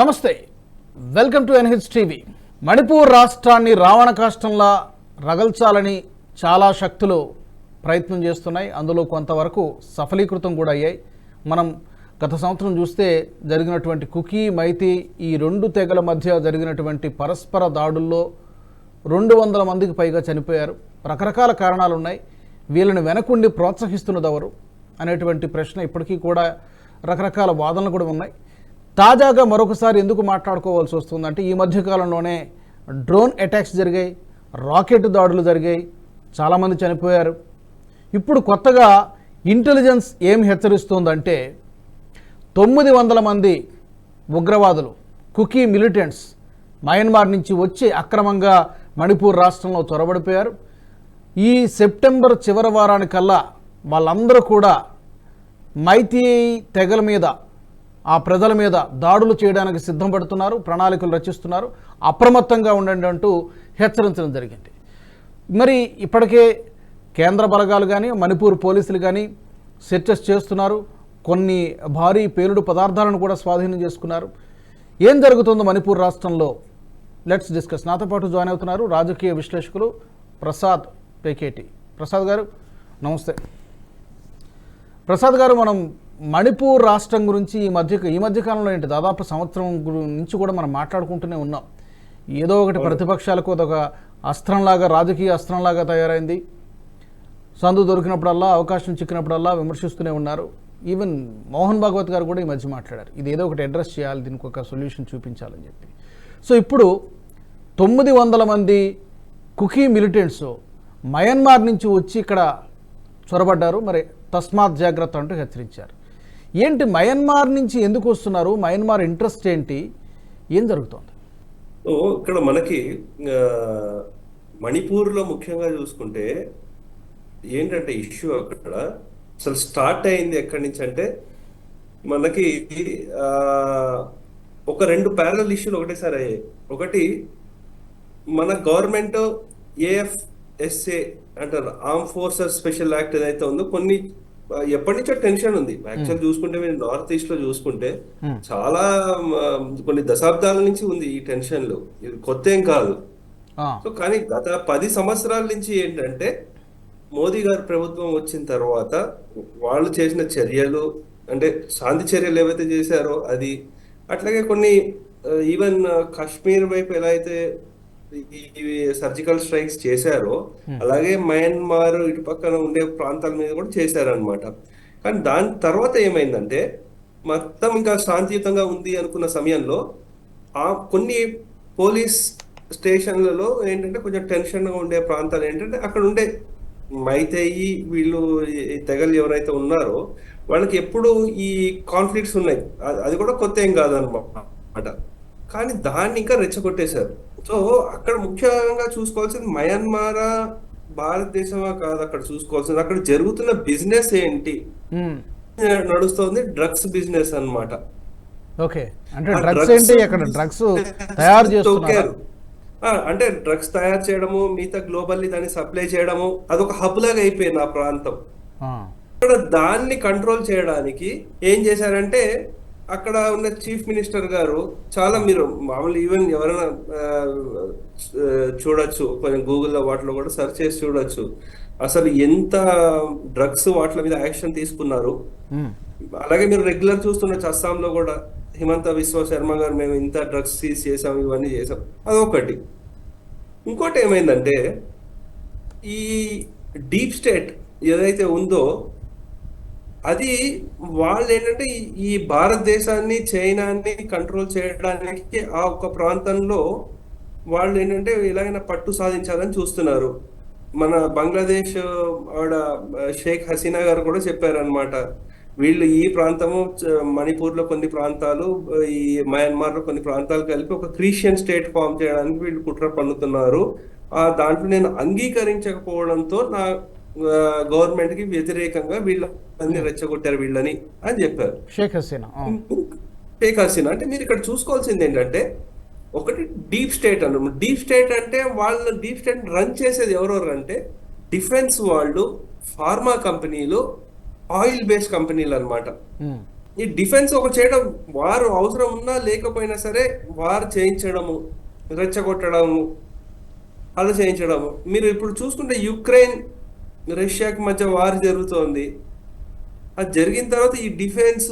నమస్తే. Welcome to NH TV. Manipur రాష్ట్రాన్ని రావణ కాష్టంలా రగల్చాలని చాలా శక్తులు ప్రయత్నం చేస్తున్నాయి. అందులో కొంతవరకు సఫలీకృతం కూడా అయ్యాయి. మనం గత సంవత్సరం చూస్తే జరిగినటువంటి కుకీ మైతి ఈ రెండు తెగల మధ్య జరిగినటువంటి పరస్పర దాడుల్లో రెండు వందల మందికి పైగా చనిపోయారు. రకరకాల కారణాలు ఉన్నాయి వీళ్ళని వెనకుండి ప్రోత్సహిస్తున్నదెవరు అనేటువంటి ప్రశ్న ఇప్పటికీ కూడా రకరకాల వాదనలు కూడా ఉన్నాయి. తాజాగా మరొకసారి ఎందుకు మాట్లాడుకోవాల్సి వస్తుందంటే ఈ మధ్యకాలంలోనే డ్రోన్ అటాక్స్ జరిగాయి రాకెట్ దాడులు జరిగాయి చాలామంది చనిపోయారు. ఇప్పుడు కొత్తగా ఇంటెలిజెన్స్ ఏం హెచ్చరిస్తుందంటే తొమ్మిది వందల మంది ఉగ్రవాదులు కుకీ మిలిటెంట్స్ మయన్మార్ నుంచి వచ్చి అక్రమంగా మణిపూర్ రాష్ట్రంలో చొరబడిపోయారు. ఈ సెప్టెంబర్ చివరి వారానికల్లా వాళ్ళందరూ కూడా మైతీ తెగల మీద ఆ ప్రజల మీద దాడులు చేయడానికి సిద్ధం పడుతున్నారు ప్రణాళికలు రచిస్తున్నారు అప్రమత్తంగా ఉండండి అంటూ హెచ్చరించడం జరిగింది. మరి ఇప్పటికే కేంద్ర బలగాలు కానీ మణిపూర్ పోలీసులు కానీ సెర్చెస్ చేస్తున్నారు. కొన్ని భారీ పేలుడు పదార్థాలను కూడా స్వాధీనం చేసుకున్నారు. ఏం జరుగుతుందో మణిపూర్ రాష్ట్రంలో? లెట్స్ డిస్కస్ నాతో పాటు జాయిన్ అవుతున్నారు రాజకీయ విశ్లేషకులు ప్రసాద్ పేకేటి. ప్రసాద్ గారు నమస్తే. ప్రసాద్ గారు మనం మణిపూర్ రాష్ట్రం గురించి ఈ మధ్య ఈ మధ్య కాలంలో ఏంటి? దాదాపు సంవత్సరం నుంచి కూడా మనం మాట్లాడుకుంటూనే ఉన్నాం. ఏదో ఒకటి ప్రతిపక్షాలకు అదొక అస్త్రంలాగా రాజకీయ అస్త్రంలాగా తయారైంది. సందు దొరికినప్పుడల్లా అవకాశం చిక్కినప్పుడల్లా విమర్శిస్తూనే ఉన్నారు. ఈవెన్ మోహన్ భాగవత్ గారు కూడా ఈ మధ్య మాట్లాడారు. ఇది ఏదో ఒకటి అడ్రస్ చేయాలి దీనికి ఒక సొల్యూషన్ చూపించాలని చెప్పి. సో ఇప్పుడు తొమ్మిది వందల మంది కుకీ మిలిటెంట్స్ మయన్మార్ నుంచి వచ్చి ఇక్కడ చొరబడ్డారు. మరి తస్మాత్ జాగ్రత్త అంటూ హెచ్చరించారు. ఏంటి మయన్మార్ నుంచి ఎందుకు వస్తున్నారు? మయన్మార్ ఇంట్రెస్ట్ ఏంటి? ఏం జరుగుతోంది? ఇక్కడ మనకి మణిపూర్లో ముఖ్యంగా చూసుకుంటే ఏంటంటే ఇష్యూ అక్కడ. అసలు స్టార్ట్ అయింది ఎక్కడి నుంచి అంటే మనకి ఒక రెండు ప్యారల్ ఇష్యూలు ఒకటేసారి అయ్యాయి. ఒకటి మన గవర్నమెంట్ ఏఎఫ్ఎస్ఏ అంటారు ఆర్మ్ ఫోర్సెస్ స్పెషల్ యాక్ట్ ఏదైతే ఉందో కొన్ని ఎప్పటి నుంచో టెన్షన్ ఉంది. యాక్చువల్ చూసుకుంటే మీరు నార్త్ ఈస్ట్లో చూసుకుంటే చాలా కొన్ని దశాబ్దాల నుంచి ఉంది ఈ టెన్షన్లు. ఇది కొత్త ఏం కాదు. సో కానీ గత పది సంవత్సరాల నుంచి ఏంటంటే మోదీ గారి ప్రభుత్వం వచ్చిన తర్వాత వాళ్ళు చేసిన చర్యలు అంటే శాంతి చర్యలు ఏవైతే చేశారో అది అట్లాగే కొన్ని ఈవెన్ కాశ్మీర్ వైపు ఎలా అయితే సర్జికల్ స్ట్రైక్స్ చేశారో అలాగే మయన్మార్ ఇటు పక్కన ఉండే ప్రాంతాల మీద కూడా చేశారనమాట కానీ దాని తర్వాత ఏమైందంటే మొత్తం ఇంకా శాంతియుతంగా ఉంది అనుకున్న సమయంలో ఆ కొన్ని పోలీస్ స్టేషన్లలో ఏంటంటే కొంచెం టెన్షన్గా ఉండే ప్రాంతాలు ఏంటంటే అక్కడ ఉండే మైతేయి వీళ్ళు తెగలు ఎవరైతే ఉన్నారో వాళ్ళకి ఎప్పుడు ఈ కాన్ఫ్లిక్ట్స్ ఉన్నాయి. అది- అది కూడా కొత్త ఏం కాదనమాట కానీ దాన్ని ఇంకా రెచ్చగొట్టేశారు. సో అక్కడ ముఖ్యంగా చూసుకోవాల్సింది మయన్మారా భారతదేశమా కాదు అక్కడ చూసుకోవాల్సింది. అక్కడ జరుగుతున్న బిజినెస్ ఏంటి? నడుస్తోంది డ్రగ్స్ బిజినెస్ అన్నమాట. ఓకే. అంటే డ్రగ్స్ drugs ఏంటి? అక్కడ డ్రగ్స్ తయారు చేస్తున్నారు. అంటే డ్రగ్స్ తయారు చేయడము మిగతా గ్లోబల్లీ దాన్ని సప్లై చేయడము అదొక హబ్ లాగా అయిపోయింది ఆ ప్రాంతం. అక్కడ దాన్ని కంట్రోల్ చేయడానికి ఏం చేశారంటే అక్కడ ఉన్న చీఫ్ మినిస్టర్ గారు చాలా మీరు మామూలు ఈవెన్ ఎవరైనా చూడొచ్చు. కొంచెం గూగుల్లో వాటిలో కూడా సెర్చ్ చేసి చూడొచ్చు. అసలు ఎంత డ్రగ్స్ వాటి మీద యాక్షన్ తీసుకున్నారు. అలాగే మీరు రెగ్యులర్ చూస్తుండొచ్చు అస్సాంలో కూడా హిమంత విశ్వ శర్మ గారు మేము ఇంత డ్రగ్స్ సీజ్ చేసాం ఇవన్నీ చేసాం అదొకటి. ఇంకోటి ఏమైందంటే ఈ డీప్ స్టేట్ ఏదైతే ఉందో అది వాళ్ళు ఏంటంటే ఈ- భారతదేశాన్ని చైనాని కంట్రోల్ చేయడానికి ఆ ఒక ప్రాంతంలో వాళ్ళు ఏంటంటే ఎలాగైనా పట్టు సాధించాలని చూస్తున్నారు. మన బంగ్లాదేశ్ ఆవిడ షేక్ హసీనా గారు కూడా చెప్పారనమాట వీళ్ళు ఈ ప్రాంతము మణిపూర్లో కొన్ని ప్రాంతాలు ఈ మయన్మార్లో కొన్ని ప్రాంతాలు కలిపి ఒక క్రిస్టియన్ స్టేట్ ఫామ్ చేయడానికి వీళ్ళు కుట్ర పన్నుతున్నారు. ఆ దాంట్లో నేను అంగీకరించకపోవడంతో నా గవర్నమెంట్కి వ్యతిరేకంగా వీళ్ళు అన్ని రెచ్చగొట్టారు వీళ్ళని అని చెప్పారు. షేక్ హసీనా. షేక్ హసీనా అంటే మీరు ఇక్కడ చూసుకోవాల్సింది ఏంటంటే ఒకటి డీప్ స్టేట్ అన్నమాట డీప్ స్టేట్ అంటే వాళ్ళ డీప్ స్టేట్ రన్ చేసేది ఎవరెవరు అంటే డిఫెన్స్ వాళ్ళు ఫార్మా కంపెనీలు ఆయిల్ బేస్డ్ కంపెనీలు అన్నమాట. ఉమ్, ఈ డిఫెన్స్ ఒక చేయడం వారు అవసరం ఉన్నా లేకపోయినా సరే వారు చేయించడము రెచ్చగొట్టడము అలా చేయించడము. మీరు ఇప్పుడు చూసుకుంటే యుక్రెయిన్ రష్యాకి మధ్య వార్ జరుగుతోంది. అది జరిగిన తర్వాత ఈ డిఫెన్స్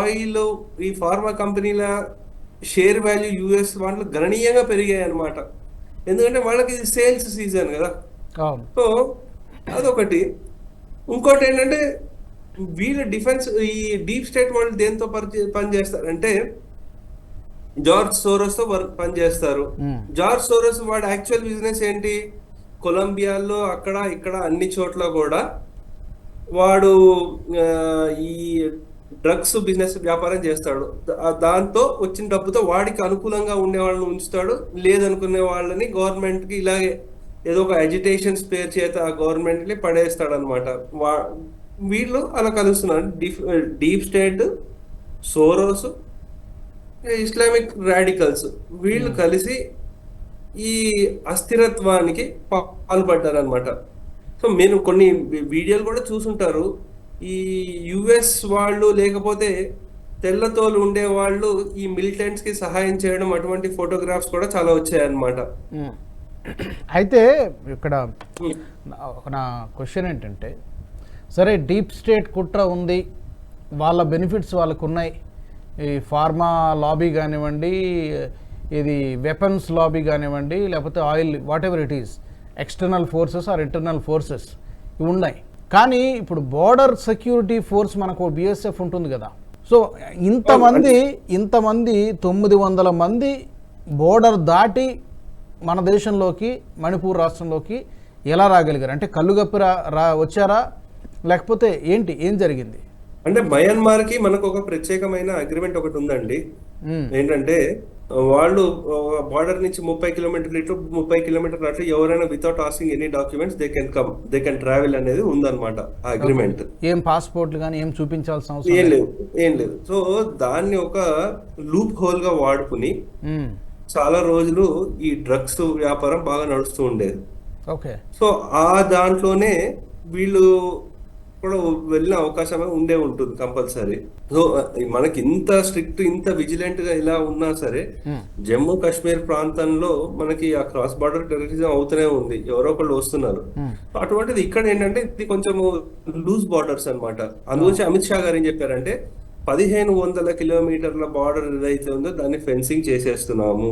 ఆయిల్ ఈ ఫార్మా కంపెనీల షేర్ వాల్యూ యుఎస్ వాళ్ళు గణనీయంగా పెరిగాయి అన్నమాట ఎందుకంటే వాళ్ళకి ఇది సేల్స్ సీజన్ కదా. సో అదొకటి. ఇంకోటి ఏంటంటే వీళ్ళ డిఫెన్స్ ఈ డీప్ స్టేట్ వాళ్ళు దేంతో పని పనిచేస్తారంటే జార్జ్ సోరోస్తో పనిచేస్తారు. జార్జ్ సోరోస్ వాడు యాక్చువల్ బిజినెస్ ఏంటి? కొలంబియాలో అక్కడ ఇక్కడ అన్ని చోట్ల కూడా వాడు ఈ డ్రగ్స్ బిజినెస్ వ్యాపారం చేస్తాడు. దాంతో వచ్చిన డబ్బుతో వాడికి అనుకూలంగా ఉండే వాళ్ళని ఉంచుతాడు. లేదనుకునే వాళ్ళని గవర్నమెంట్కి ఇలాగే ఏదో ఒక ఎడ్యుటేషన్ స్పేర్ చేత ఆ గవర్నమెంట్ని పడేస్తాడు అనమాట వా వీళ్ళు అలా కలుస్తున్నారు. Deep deep state Soros Islamic radicals. వీళ్ళు కలిసి ఈ అస్థిరత్వానికి పా- పాల్పడ్డారన్నమాట. సో మీరు కొన్ని వీడియోలు కూడా చూసుంటారు. ఈ యుఎస్ వాళ్ళు లేకపోతే తెల్లతోలు ఉండే వాళ్ళు ఈ మిలిటెంట్స్కి సహాయం చేయడం అటువంటి ఫోటోగ్రాఫ్స్ కూడా చాలా వచ్చాయన్నమాట. అయితే ఇక్కడ ఒక నా క్వశ్చన్ ఏంటంటే సరే డీప్ స్టేట్ కుట్ర ఉంది వాళ్ళ బెనిఫిట్స్ వాళ్ళకు ఉన్నాయి ఈ ఫార్మా లాబీ కానివ్వండి ఇది వెపన్స్ లాబీ కానివ్వండి లేకపోతే oil whatever it is external forces or internal forces ఇవి ఉన్నాయి. కానీ ఇప్పుడు బోర్డర్ సెక్యూరిటీ ఫోర్స్ మనకు బిఎస్ఎఫ్ ఉంటుంది కదా. సో ఇంతమంది ఇంతమంది తొమ్మిది వందల మంది బోర్డర్ దాటి మన దేశంలోకి మణిపూర్ రాష్ట్రంలోకి ఎలా రాగలిగారు? అంటే కళ్ళు గప్పి రా రా వచ్చారా? లేకపోతే ఏంటి? ఏం జరిగింది? అంటే మయన్మార్కి మనకు ఒక ప్రత్యేకమైన అగ్రిమెంట్ ఒకటి ఉందండి. ఏంటంటే వాళ్ళు బార్డర్ నుంచి ముప్పై కిలోమీటర్లు ఇటు ముప్పై కిలోమీటర్లు అట్లు ఎవరైనా without asking any documents they can come they can travel అనేది ఉందన్నమాట ఆ అగ్రిమెంట్ ఏం పాస్పోర్ట్లు కానీ ఏం చూపించాల్సిన ఏం అవసరం లేదు. లేదు ఏం లేదు. సో దాన్ని ఒక లూప్ హోల్గా వాడుకుని మ్మ్. చాలా రోజులు ఈ డ్రగ్స్ వ్యాపారం బాగా నడుస్తూ ఉండేది. ఓకే సో ఆ దాంట్లోనే వీళ్ళు కూడా వెళ్ళిన అవకాశం ఉండే ఉంటుంది కంపల్సరీ. సో మనకి ఇంత స్ట్రిక్ట్ ఇంత విజిలెంట్గా ఇలా ఉన్నా సరే మ్మ్. జమ్మూ కాశ్మీర్ ప్రాంతంలో మనకి ఆ క్రాస్ బార్డర్ టెర్రరిజం అవుతూనే ఉంది. ఎవరో ఒకళ్ళు వస్తున్నారు. మ్మ్. అటువంటిది ఇక్కడ ఏంటంటే ఇది కొంచెం లూజ్ బార్డర్స్ అన్నమాట. అందుగురించి అమిత్ షా గారు ఏం చెప్పారంటే పదిహేను వందల కిలోమీటర్ల బార్డర్ ఏదైతే ఉందో దాన్ని ఫెన్సింగ్ చేసేస్తున్నాము.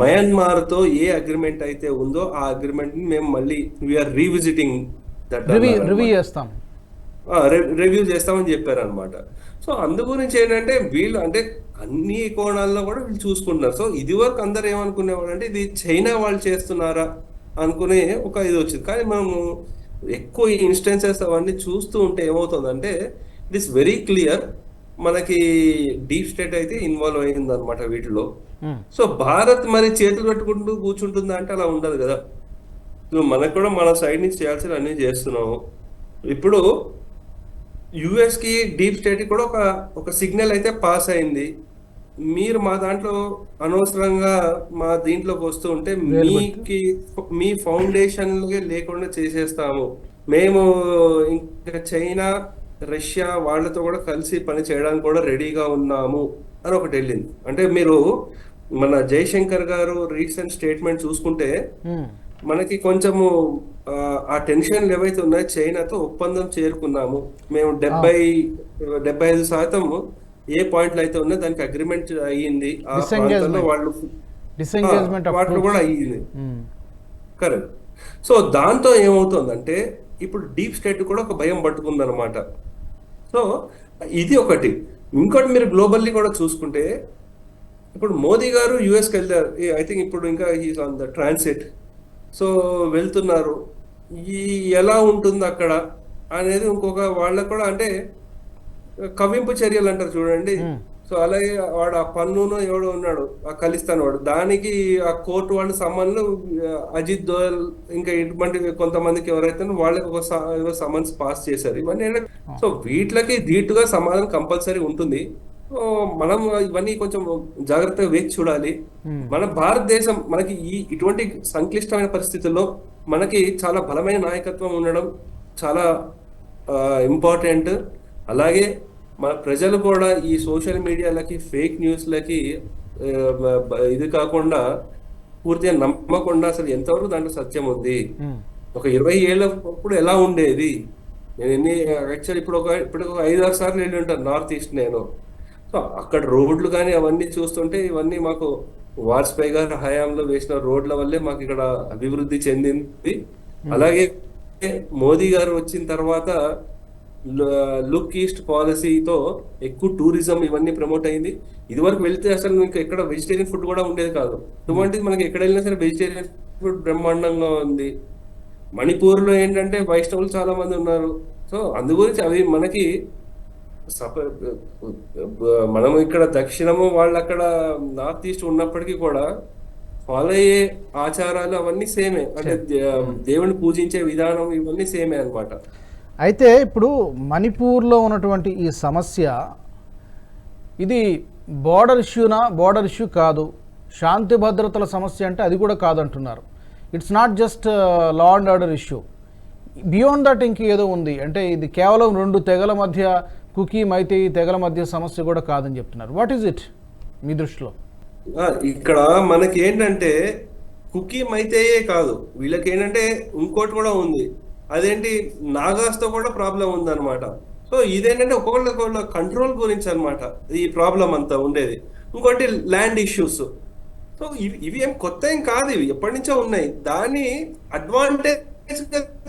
మయన్మార్తో ఏ అగ్రిమెంట్ అయితే ఉందో ఆ అగ్రిమెంట్ని మేము మళ్ళీ వీఆర్ రీవిజిటింగ్ రివ్యూ చేస్తాం. రివ్యూ చేస్తామని చెప్పారు అనమాట సో అందు గురించి ఏంటంటే వీళ్ళు అంటే అన్ని కోణాల్లో కూడా వీళ్ళు చూసుకుంటున్నారు. సో ఇది వరకు అందరు ఏమనుకునేవాళ్ళు అంటే ఇది చైనా వాళ్ళు చేస్తున్నారా అనుకునే ఒక ఇది వచ్చింది. కానీ మనము ఎక్కువ ఇన్స్టెన్సెస్ అవన్నీ చూస్తూ ఉంటే ఏమవుతుందంటే ఇట్ ఇస్ వెరీ క్లియర్ మనకి డీప్ స్టేట్ అయితే ఇన్వాల్వ్ అయింది అనమాట వీటిలో. మ్మ్. సో భారత్ మరి చేతులు కట్టుకుంటూ కూర్చుంటుందా అంటే అలా ఉండదు కదా. మనకు కూడా మన సైడ్ నుంచి చేయాల్సిన అన్ని చేస్తున్నాము. ఇప్పుడు యుఎస్కి డీప్ స్టేట్ కూడా ఒక ఒక సిగ్నల్ అయితే పాస్ అయింది. మీరు మా దాంట్లో అనవసరంగా మా దీంట్లోకి వస్తూ ఉంటే మీకి మీ ఫౌండేషన్ లేకుండా చేసేస్తాము. మేము ఇంకా చైనా రష్యా వాళ్ళతో కూడా కలిసి పని చేయడానికి కూడా రెడీగా ఉన్నాము అని ఒకటి వెళ్ళింది. అంటే మీరు మన జయశంకర్ గారు రీసెంట్ స్టేట్మెంట్ చూసుకుంటే. మనకి కొంచెము ఆ, టెన్షన్ ఏవైతే ఉన్నాయో చైనాతో ఒప్పందం చేరుకున్నాము. మేము డెబ్బై డెబ్బై ఐదు శాతం ఏ పాయింట్లు అయితే ఉన్నాయో దానికి అగ్రిమెంట్ అయ్యింది. ఆ. ప్రాంతంలో వాళ్ళు వాటిలో కూడా అయ్యింది. కరెక్ట్. సో దాంతో ఏమవుతుందంటే ఇప్పుడు డీప్ స్టేట్ కూడా ఒక భయం పట్టుకుందనమాట సో ఇది ఒకటి. ఇంకోటి మీరు గ్లోబల్లీ కూడా చూసుకుంటే ఇప్పుడు మోదీ గారు యుఎస్కి వెళ్తారు. ఐ థింక్ ఇప్పుడు ఇంకా he's on the transit. So వెళ్తున్నారు. ఈ ఎలా ఉంటుంది అక్కడ అనేది ఇంకొక వాళ్ళకు కూడా అంటే కవింపు చర్యలు అంటారు చూడండి. సో అలాగే వాడు ఆ పన్నును ఎవడో ఉన్నాడు ఆ ఖలిస్తాన్ వాడు. దానికి ఆ కోర్టు వాళ్ళు సమ్మన్లు ఆ, అజిత్ దోయల్ ఇంకా ఇటువంటి కొంతమందికి ఎవరైతే వాళ్ళకి ఒక సమన్స్ పాస్ చేశారు. ఇవన్నీ సో వీటికి ధీటుగా సమాధానం కంపల్సరీ ఉంటుంది. మనం ఇవన్నీ కొంచెం జాగ్రత్తగా వేచి చూడాలి. మన భారతదేశం మనకి ఈ ఇటువంటి సంక్లిష్టమైన పరిస్థితుల్లో మనకి చాలా బలమైన నాయకత్వం ఉండడం చాలా ఇంపార్టెంట్ అలాగే మన ప్రజలు కూడా ఈ సోషల్ మీడియాలకి ఫేక్ న్యూస్లకి ఇది కాకుండా పూర్తిగా నమ్మకుండా అసలు ఎంతవరకు దాంట్లో సత్యం ఉంది? ఒక ఇరవై ఏళ్ళ అప్పుడు ఎలా ఉండేది? నేను ఎన్ని యాక్చువల్ ఇప్పుడు ఒక ఇప్పుడు ఒక ఐదు ఆరు సార్లు వెళ్ళి ఉంటాను. నార్త్ ఈస్ట్ నేను. అక్కడ రోడ్లు కానీ అవన్నీ చూస్తుంటే ఇవన్నీ మాకు వాజ్పేయి గారి హయాంలో వేసిన రోడ్ల వల్లే మాకు ఇక్కడ అభివృద్ధి చెందింది. అలాగే మోదీ గారు వచ్చిన తర్వాత లుక్ ఈస్ట్ పాలసీతో ఎక్కువ టూరిజం ఇవన్నీ ప్రమోట్ అయింది. ఇదివరకు వెళ్తే అసలు ఇంకా ఎక్కడ వెజిటేరియన్ ఫుడ్ కూడా ఉండేది కాదు. అటువంటిది మనకి ఎక్కడ వెళ్ళినా సరే వెజిటేరియన్ ఫుడ్ బ్రహ్మాండంగా ఉంది. మణిపూర్లో ఏంటంటే వైష్ణవులు చాలా మంది ఉన్నారు. సో అందు గురించి అవి మనకి సప- మనం ఇక్కడ దక్షిణము వాళ్ళు అక్కడ నార్త్ ఈస్ట్ ఉన్నప్పటికీ కూడా ఫాలో అయ్యే ఆచారాలు అవన్నీ సేమే. అంటే దేవుని పూజించే విధానం ఇవన్నీ సేమే అన్నమాట. అయితే ఇప్పుడు మణిపూర్లో ఉన్నటువంటి ఈ సమస్య ఇది బోర్డర్ ఇష్యూనా బోర్డర్ ఇష్యూ కాదు. శాంతి భద్రతల సమస్య అంటే అది కూడా కాదంటున్నారు. It's not just law and order issue beyond that ఇంక ఏదో ఉంది. అంటే ఇది కేవలం రెండు తెగల మధ్య కుకీ మైతే తెగల మధ్య సమస్య కూడా కాదని చెప్తున్నారు. వాట్ ఈజ్ ఇట్ మీ దృష్టిలో? ఇక్కడ మనకి ఏంటంటే కుకీ మైతేయే కాదు. వీళ్ళకి ఏంటంటే ఇంకోటి కూడా ఉంది. అదేంటి? నాగాస్తో కూడా ప్రాబ్లం ఉందన్నమాట. సో ఇదేంటంటే ఒక్కొక్కళ్ళ ఒక్కొక్కళ్ళ కంట్రోల్ గురించి అనమాట ఈ ప్రాబ్లం అంతా ఉండేది. ఇంకోటి ల్యాండ్ ఇష్యూస్. సో ఇవి ఇవి ఏం కొత్త ఏం కాదు ఇవి. ఎప్పటి నుంచో ఉన్నాయి. దాన్ని అడ్వాంటేజ్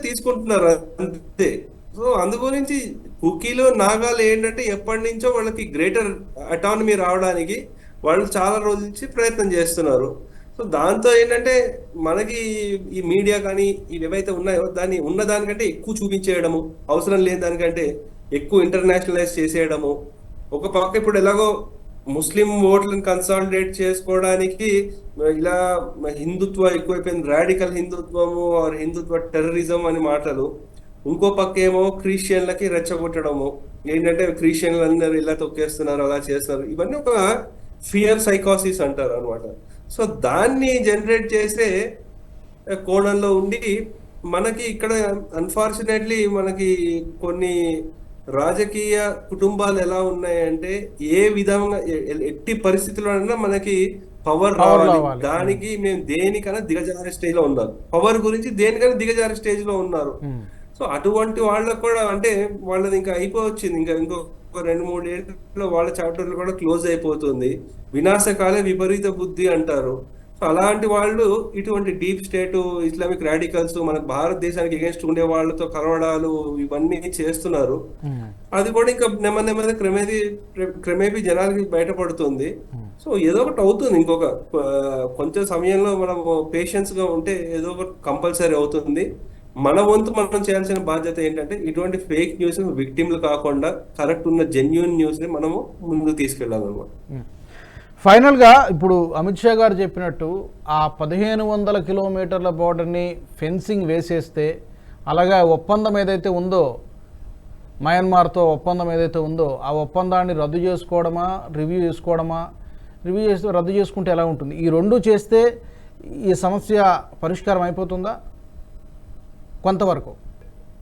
తీసుకుంటున్నారు అంతే. సో అందు గురించి కుకీలు నాగాలు ఏంటంటే ఎప్పటి నుంచో వాళ్ళకి గ్రేటర్ అటానమీ రావడానికి వాళ్ళు చాలా రోజుల నుంచి ప్రయత్నం చేస్తున్నారు. సో దాంతో ఏంటంటే మనకి ఈ మీడియా కానీ ఇవి ఏవైతే ఉన్నాయో దాన్ని ఉన్న దానికంటే ఎక్కువ చూపించేయడము అవసరం లేని దానికంటే ఎక్కువ ఇంటర్నేషనలైజ్ చేసేయడము. ఒక పక్క ఇప్పుడు ఎలాగో ముస్లిం ఓట్లను కన్సాలిడేట్ చేసుకోవడానికి ఇలా హిందుత్వ ఎక్కువైపోయింది. రాడికల్ హిందుత్వము ఆర్ హిందుత్వ టెర్రరిజం అని మాటలు. ఇంకో పక్క ఏమో క్రిస్టియన్లకి రెచ్చగొట్టడము. ఏంటంటే క్రిస్టియన్లు అందరూ ఇలా తొక్కేస్తున్నారు అలా చేస్తున్నారు. ఇవన్నీ ఒక ఫియర్ సైకాసిస్ అంటారు అనమాట సో దాన్ని జనరేట్ చేసే కోణంలో ఉండి మనకి ఇక్కడ అన్ఫార్చునేట్లీ మనకి కొన్ని రాజకీయ కుటుంబాలు ఎలా ఉన్నాయంటే ఏ విధంగా ఎట్టి పరిస్థితుల్లో మనకి పవర్ రావాలి. రావాలి. దానికి మేము దేనికైనా దిగజారే స్టేజ్లో ఉన్నారు. పవర్ గురించి దేనికైనా దిగజారే స్టేజ్లో ఉన్నారు. సో అటువంటి వాళ్ళకు కూడా అంటే వాళ్ళది ఇంకా అయిపోవచ్చింది. ఇంకా ఇంకో రెండు మూడు ఏళ్ళలో వాళ్ళ చాప్టర్లు కూడా క్లోజ్ అయిపోతుంది. వినాశకాలే విపరీత బుద్ధి అంటారు. సో అలాంటి వాళ్ళు ఇటువంటి డీప్ స్టేట్ ఇస్లామిక్ రాడికల్స్ మన భారతదేశానికి ఎగెన్స్ట్ ఉండే వాళ్ళతో కలవడాలు ఇవన్నీ చేస్తున్నారు. అది కూడా ఇంకా నెమ్మది నెమ్మది క్రమేది క్రమేపీ జనాలకి బయటపడుతుంది. సో ఏదో ఒకటి అవుతుంది. ఇంకొక కొంచెం సమయంలో మనం పేషెన్స్గా ఉంటే ఏదో ఒకటి కంపల్సరీ అవుతుంది. మన వంతు మనం చేయాల్సిన బాధ్యత ఏంటంటే ఇటువంటి ఫేక్ న్యూస్ విక్టిమ్లు కాకుండా కరెక్ట్ ఉన్న జెన్యున్ న్యూస్ని మనము ముందుకు తీసుకెళ్ళాలన్నమాట. ఫైనల్గా ఇప్పుడు అమిత్ షా గారు చెప్పినట్టు ఆ పదిహేను వందల కిలోమీటర్ల బోర్డర్ని ఫెన్సింగ్ వేసేస్తే అలాగే ఒప్పందం ఏదైతే ఉందో మయన్మార్తో ఒప్పందం ఏదైతే ఉందో ఆ ఒప్పందాన్ని రద్దు చేసుకోవడమా రివ్యూ చేసుకోవడమా రివ్యూ చేస్తే రద్దు చేసుకుంటే ఎలా ఉంటుంది? ఈ రెండు చేస్తే ఈ సమస్య పరిష్కారం అయిపోతుందా? కొంతవరకు.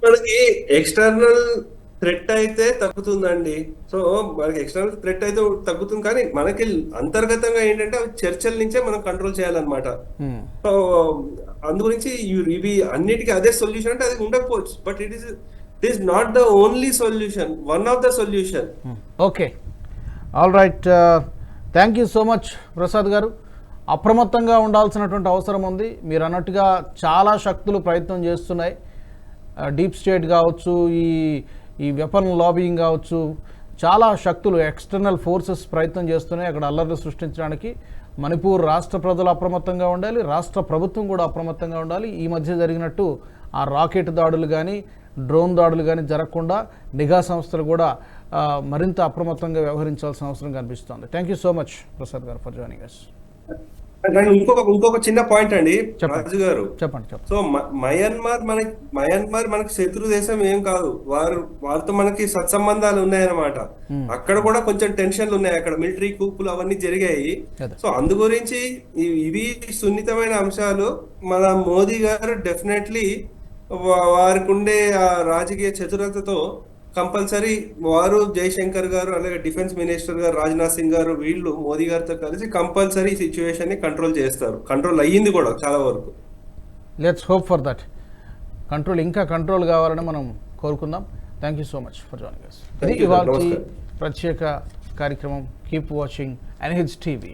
మనకి ఎక్స్టర్నల్ థ్రెట్ అయితే తగ్గుతుందండి. సో మనకి ఎక్స్టర్నల్ థ్రెట్ అయితే తగ్గుతుంది కానీ మనకి అంతర్గతంగా ఏంటంటే చర్చల నుంచే మనం కంట్రోల్ చేయాలన్నమాట. సో అందు గురించి ఇవి- అన్నిటికీ అదే సొల్యూషన్ అంటే అది ఉండకపోవచ్చు. But it is it is not the only solution one of the solution okay. All right thank you so much Prasad garu. అప్రమత్తంగా ఉండాల్సినటువంటి అవసరం ఉంది. మీరు అన్నట్టుగా చాలా శక్తులు ప్రయత్నం చేస్తున్నాయి. డీప్ స్టేట్ కావచ్చు ఈ ఈ వెపన్ లాబింగ్ కావచ్చు చాలా శక్తులు ఎక్స్టర్నల్ ఫోర్సెస్ ప్రయత్నం చేస్తున్నాయి అక్కడ అల్లర్లు సృష్టించడానికి. మణిపూర్ రాష్ట్ర ప్రజలు అప్రమత్తంగా ఉండాలి రాష్ట్ర ప్రభుత్వం కూడా అప్రమత్తంగా ఉండాలి. ఈ మధ్య జరిగినట్టు ఆ రాకెట్ దాడులు కానీ డ్రోన్ దాడులు కానీ జరగకుండా నిఘా సంస్థలు కూడా మరింత అప్రమత్తంగా వ్యవహరించాల్సిన అవసరం కనిపిస్తోంది. Thank you so much Prasad garu for joining అస్ ఇంకొక ఇంకొక చిన్న పాయింట్ అండి. రాజు గారు. చెప్పండి సో మయన్మార్ మనకి మయన్మార్ మనకి శత్రు దేశం ఏం కాదు. వారు వారితో మనకి సత్సంబంధాలు ఉన్నాయన్నమాట. అక్కడ కూడా కొంచెం టెన్షన్లు ఉన్నాయి. అక్కడ మిలిటరీ కూపులు అవన్నీ జరిగాయి. సో అందు గురించి ఇవి సున్నితమైన అంశాలు. మన మోదీ గారు డెఫినెట్లీ వారికి ఉండే ఆ రాజకీయ చతురతతో కంపల్సరీ వారు జయశంకర్ గారు అలాగే డిఫెన్స్ మినిస్టర్ గారు రాజ్నాథ్ సింగ్ గారు వీళ్ళు మోదీ గారితో కలిసి కంపల్సరీ సిచ్యువేషన్ని కంట్రోల్ చేస్తారు. కంట్రోల్ అయ్యింది కూడా చాలా వరకు. Let's hope for that control ఇంకా కంట్రోల్ కావాలని మనం కోరుకుందాం. Thank you so much for joining us ఇది. ఇవాళ. ప్రత్యేక కార్యక్రమం. Keep watching NH TV